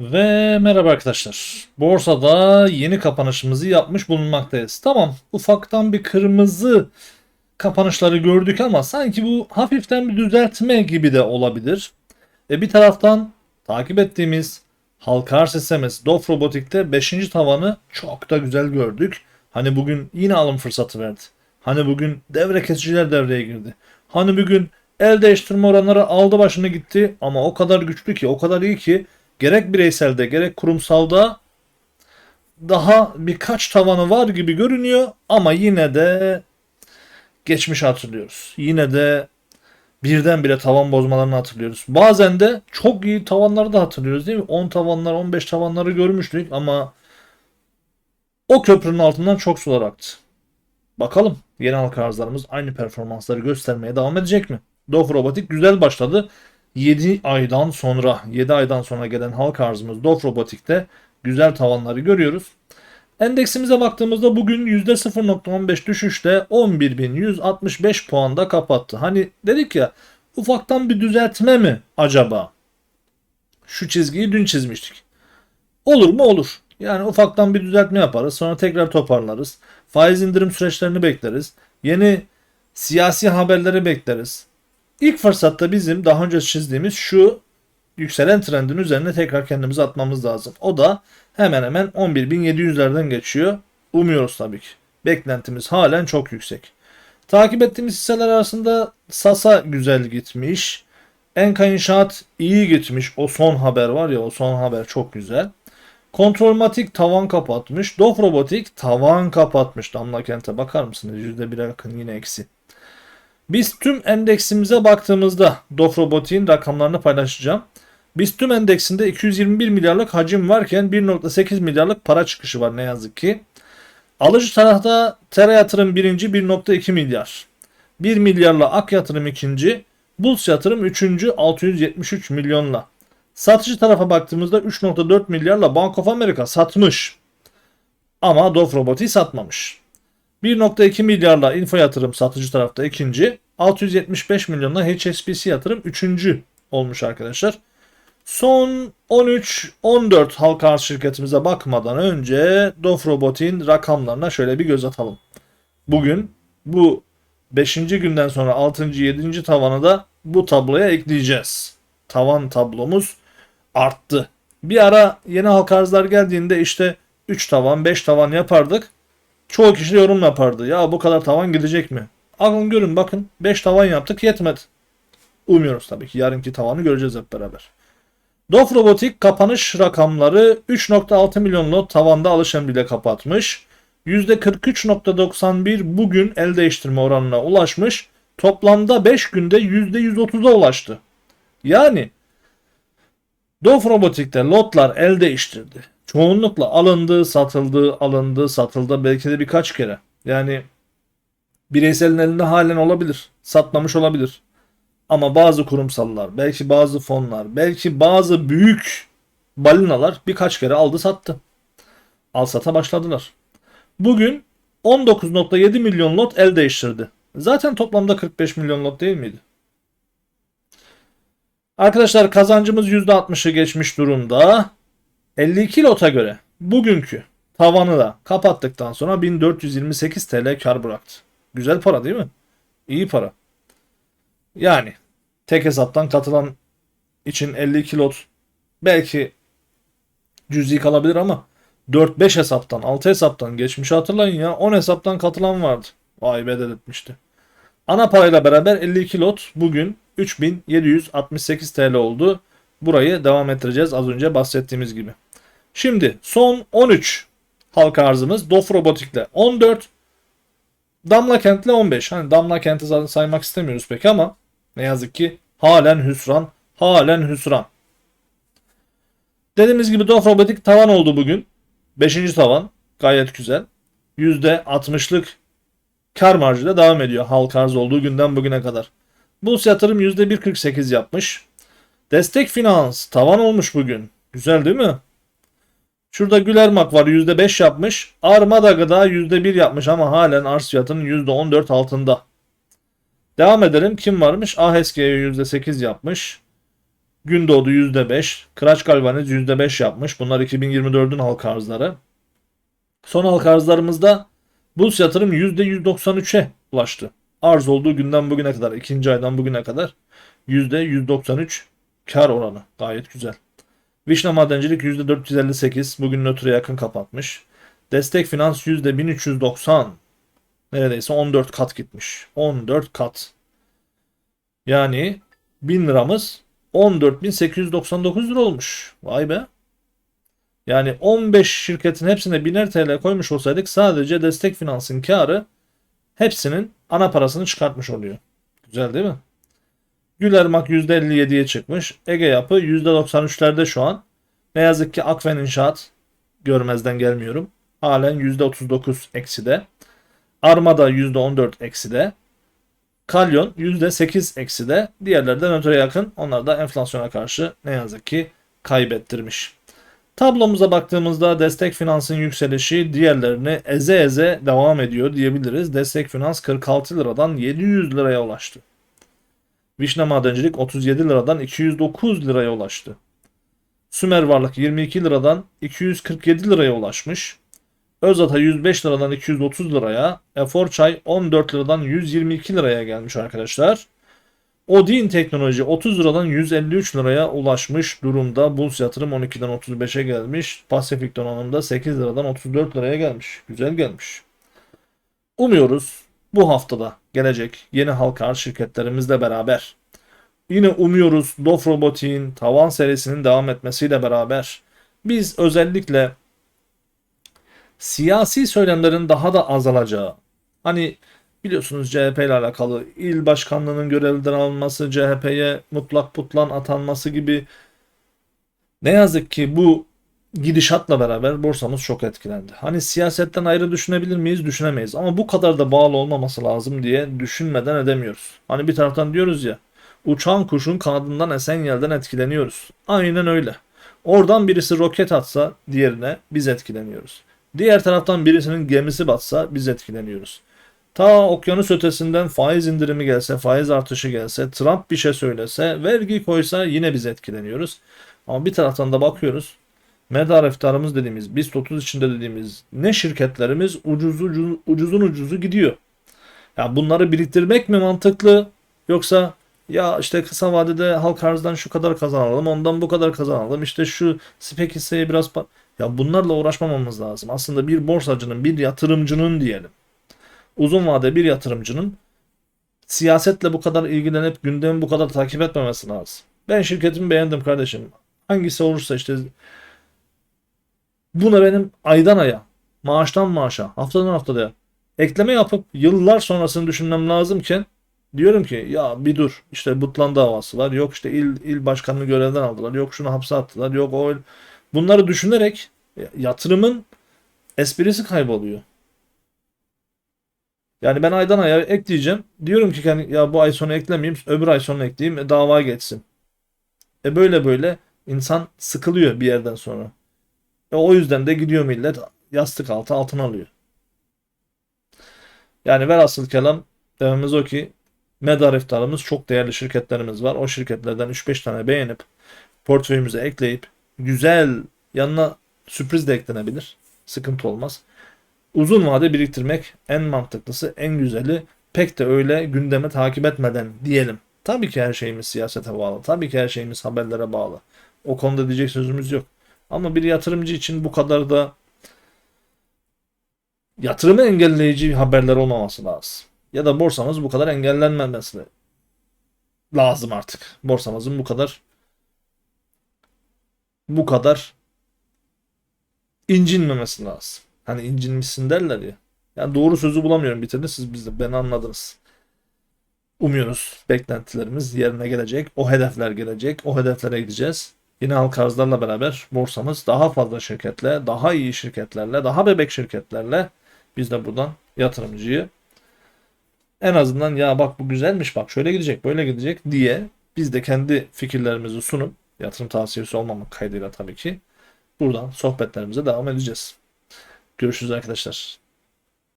Ve merhaba arkadaşlar. Borsada yeni kapanışımızı yapmış bulunmaktayız. Tamam ufaktan bir kırmızı kapanışları gördük ama sanki bu hafiften bir düzeltme gibi de olabilir. E bir taraftan takip ettiğimiz halka arz SMS'i Dof Robotik'te 5. tavanı çok da güzel gördük. Hani bugün yine alım fırsatı verdi. Hani bugün devre kesiciler devreye girdi. Hani bugün el değiştirme oranları aldı başını gitti ama o kadar güçlü ki o kadar iyi ki gerek bireyselde gerek kurumsalda daha birkaç tavanı var gibi görünüyor ama yine de geçmiş hatırlıyoruz. Yine de birdenbire tavan bozmalarını hatırlıyoruz. Bazen de çok iyi tavanları da hatırlıyoruz değil mi? 10 tavanlar 15 tavanları görmüştük ama o köprünün altından çok sular aktı. Bakalım yeni halka arzlarımız aynı performansları göstermeye devam edecek mi? Dof Robotik güzel başladı. 7 aydan sonra 7 aydan sonra gelen halka arzımız Dof Robotik'te güzel tavanları görüyoruz. Endeksimize baktığımızda bugün %0.15 düşüşle 11.165 puanda kapattı. Hani dedik ya ufaktan bir düzeltme mi acaba? Şu çizgiyi dün çizmiştik. Olur mu? Olur. Yani ufaktan bir düzeltme yaparız. Sonra tekrar toparlarız. Faiz indirim süreçlerini bekleriz. Yeni siyasi haberleri bekleriz. İlk fırsatta bizim daha önce çizdiğimiz şu yükselen trendin üzerine tekrar kendimizi atmamız lazım. O da hemen hemen 11.700'lerden geçiyor. Umuyoruz tabii ki. Beklentimiz halen çok yüksek. Takip ettiğimiz hisseler arasında Sasa güzel gitmiş. Enka İnşaat iyi gitmiş. O son haber var ya o son haber çok güzel. Kontrolmatik tavan kapatmış. Dof Robotik tavan kapatmış. Damla Kent'e bakar mısınız? %1'e yakın yine eksi. Biz tüm endeksimize baktığımızda Dof Robotik'in rakamlarını paylaşacağım. Biz tüm endeksinde 221 milyarlık hacim varken 1.8 milyarlık para çıkışı var ne yazık ki. Alıcı tarafta Tera yatırım birinci 1.2 milyar. 1 milyarla Ak yatırım ikinci. Bulls yatırım üçüncü 673 milyonla. Satıcı tarafa baktığımızda 3.4 milyarla Bank of America satmış. Ama Dof Robotik'i satmamış. 1.2 milyarla info yatırım satıcı tarafta ikinci. 675 milyonla HSBC yatırım üçüncü olmuş arkadaşlar. Son 13-14 halka arz şirketimize bakmadan önce Dof Robotik'in rakamlarına şöyle bir göz atalım. Bugün bu 5. günden sonra 6. 7. tavanı da bu tabloya ekleyeceğiz. Tavan tablomuz arttı. Bir ara yeni halka arzlar geldiğinde işte 3 tavan 5 tavan yapardık. Çoğu kişi yorum yapardı. Ya bu kadar tavan gidecek mi? Alın görün bakın 5 tavan yaptık yetmedi. Umuyoruz tabii ki yarınki tavanı göreceğiz hep beraber. Dof Robotik kapanış rakamları 3.6 milyon lot tavanda alış emriyle kapatmış. %43.91 bugün el değiştirme oranına ulaşmış. Toplamda 5 günde %130'a ulaştı. Yani Dof Robotik'te lotlar el değiştirdi. Çoğunlukla alındı, satıldı, alındı, satıldı belki de birkaç kere. Yani bireyselin elinde halen olabilir. Satmamış olabilir. Ama bazı kurumsallar, belki bazı fonlar, belki bazı büyük balinalar birkaç kere aldı sattı. Al sata başladılar. Bugün 19.7 milyon lot el değiştirdi. Zaten toplamda 45 milyon lot değil miydi? Arkadaşlar kazancımız %60'ı geçmiş durumda. 52 lota göre bugünkü tavanı da kapattıktan sonra 1428 TL kar bıraktı. Güzel para değil mi? İyi para. Yani tek hesaptan katılan için 52 lot belki cüzi kalabilir ama 4-5 hesaptan 6 hesaptan geçmiş hatırlayın ya 10 hesaptan katılan vardı. Vay bedel etmişti. Ana parayla beraber 52 lot bugün 3768 TL oldu. Burayı devam ettireceğiz az önce bahsettiğimiz gibi. Şimdi son 13 halka arzımız Dof Robotik'le 14 Damla Kent'le 15. Hani Damla Kent'i zaten saymak istemiyoruz pek ama ne yazık ki halen hüsran. Halen hüsran. Dediğimiz gibi Dof Robotik tavan oldu bugün. 5. tavan. Gayet güzel. %60'lık kar marjıyla devam ediyor halka arz olduğu günden bugüne kadar. Bulls yatırım %1.48 yapmış. Destek finans tavan olmuş bugün. Güzel değil mi? Şurada Gülermak var %5 yapmış. Armada Gıda %1 yapmış ama halen arz fiyatının %14 altında. Devam edelim. Kim varmış? AHSG %8 yapmış. Gündoğdu %5. Kıraç Galvaniz %5 yapmış. Bunlar 2024'ün halka arzları. Son halka arzlarımızda Bulls yatırım %193'e ulaştı. Arz olduğu günden bugüne kadar, ikinci aydan bugüne kadar %193 kar oranı. Gayet güzel. Vişne Madencilik %458. Bugün nötre yakın kapatmış. Destek Finans %1390. Neredeyse 14 kat gitmiş. 14 kat. Yani 1000 liramız 14.899 lira olmuş. Vay be. Yani 15 şirketin hepsine 1000'er TL koymuş olsaydık sadece destek finansın karı hepsinin ana parasını çıkartmış oluyor. Güzel değil mi? Gülermak %57'ye çıkmış. Ege Yapı %93'lerde şu an. Ne yazık ki Akfen İnşaat görmezden gelmiyorum. Halen %39 ekside. Armada %14 ekside. Kalyon %8 ekside. Diğerlerden öteye yakın. Onlar da enflasyona karşı ne yazık ki kaybettirmiş. Tablomuza baktığımızda destek finansın yükselişi diğerlerini eze eze devam ediyor diyebiliriz. Destek finans 46 liradan 700 liraya ulaştı. Vişne Madencilik 37 liradan 209 liraya ulaştı. Sümer Varlık 22 liradan 247 liraya ulaşmış. Özata 105 liradan 230 liraya, Efor Çay 14 liradan 122 liraya gelmiş arkadaşlar. Odin Teknoloji 30 liradan 153 liraya ulaşmış durumda. Bulls yatırım 12'den 35'e gelmiş. Pasifik donanımda 8 liradan 34 liraya gelmiş. Güzel gelmiş. Umuyoruz bu haftada gelecek yeni halka şirketlerimizle beraber. Yine umuyoruz Dof Robotik'in tavan serisinin devam etmesiyle beraber biz özellikle siyasi söylemlerin daha da azalacağı hani biliyorsunuz CHP ile alakalı il başkanlığının görevden alınması, CHP'ye mutlak putlan atanması gibi ne yazık ki bu gidişatla beraber borsamız çok etkilendi. Hani siyasetten ayrı düşünebilir miyiz? Düşünemeyiz. Ama bu kadar da bağlı olmaması lazım diye düşünmeden edemiyoruz. Hani bir taraftan diyoruz ya uçan kuşun kanadından esen yelden etkileniyoruz. Aynen öyle. Oradan birisi roket atsa diğerine biz etkileniyoruz. Diğer taraftan birisinin gemisi batsa biz etkileniyoruz. Ta okyanus ötesinden faiz indirimi gelse, faiz artışı gelse, Trump bir şey söylese, vergi koysa yine biz etkileniyoruz. Ama bir taraftan da bakıyoruz. Medar iftarımız dediğimiz, BIST 30 içinde dediğimiz ne şirketlerimiz ucuz, ucuz, ucuzun ucuzu gidiyor. Ya bunları biriktirmek mi mantıklı yoksa ya işte kısa vadede halk arzdan şu kadar kazanalım, ondan bu kadar kazanalım. İşte şu spek hisseye biraz ya bunlarla uğraşmamamız lazım. Aslında bir borsacının, bir yatırımcının diyelim. Uzun vade bir yatırımcının siyasetle bu kadar ilgilenip gündemi bu kadar takip etmemesi lazım. Ben şirketimi beğendim kardeşim. Hangisi olursa işte buna benim aydan aya, maaştan maaşa, haftadan haftaya ekleme yapıp yıllar sonrasını düşünmem lazımken diyorum ki ya bir dur işte Butlan davası var yok işte il, il başkanını görevden aldılar yok şunu hapse attılar yok o bunları düşünerek yatırımın esprisi kayboluyor. Yani ben aydan aya ekleyeceğim. Diyorum ki yani ya bu ay sonu eklemeyeyim, öbür ay sonu ekleyeyim, e, dava geçsin. E böyle böyle insan sıkılıyor bir yerden sonra. E o yüzden de gidiyor millet yastık altı altın alıyor. Yani velhasıl kelam dememiz o ki medar iftarımız çok değerli şirketlerimiz var. O şirketlerden 3-5 tane beğenip portföyümüze ekleyip güzel yanına sürpriz de eklenebilir. Sıkıntı olmaz. Uzun vade biriktirmek en mantıklısı, en güzeli. Pek de öyle gündeme takip etmeden diyelim. Tabii ki her şeyimiz siyasete bağlı. Tabii ki her şeyimiz haberlere bağlı. O konuda diyecek sözümüz yok. Ama bir yatırımcı için bu kadar da yatırımı engelleyici haberler olmaması lazım. Ya da borsamız bu kadar engellenmemesi lazım artık. Borsamızın bu kadar bu kadar incinmemesi lazım. Hani incinmişsin derler ya. Yani doğru sözü bulamıyorum bitirdi siz biz de beni anladınız. Umuyoruz beklentilerimiz yerine gelecek. O hedefler gelecek. O hedeflere gideceğiz. Yine halka arzlarla beraber borsamız daha fazla şirketle, daha iyi şirketlerle, daha bebek şirketlerle biz de buradan yatırımcıyı en azından ya bak bu güzelmiş bak şöyle gidecek böyle gidecek diye biz de kendi fikirlerimizi sunup yatırım tavsiyesi olmamak kaydıyla tabii ki buradan sohbetlerimize devam edeceğiz. Görüşürüz arkadaşlar.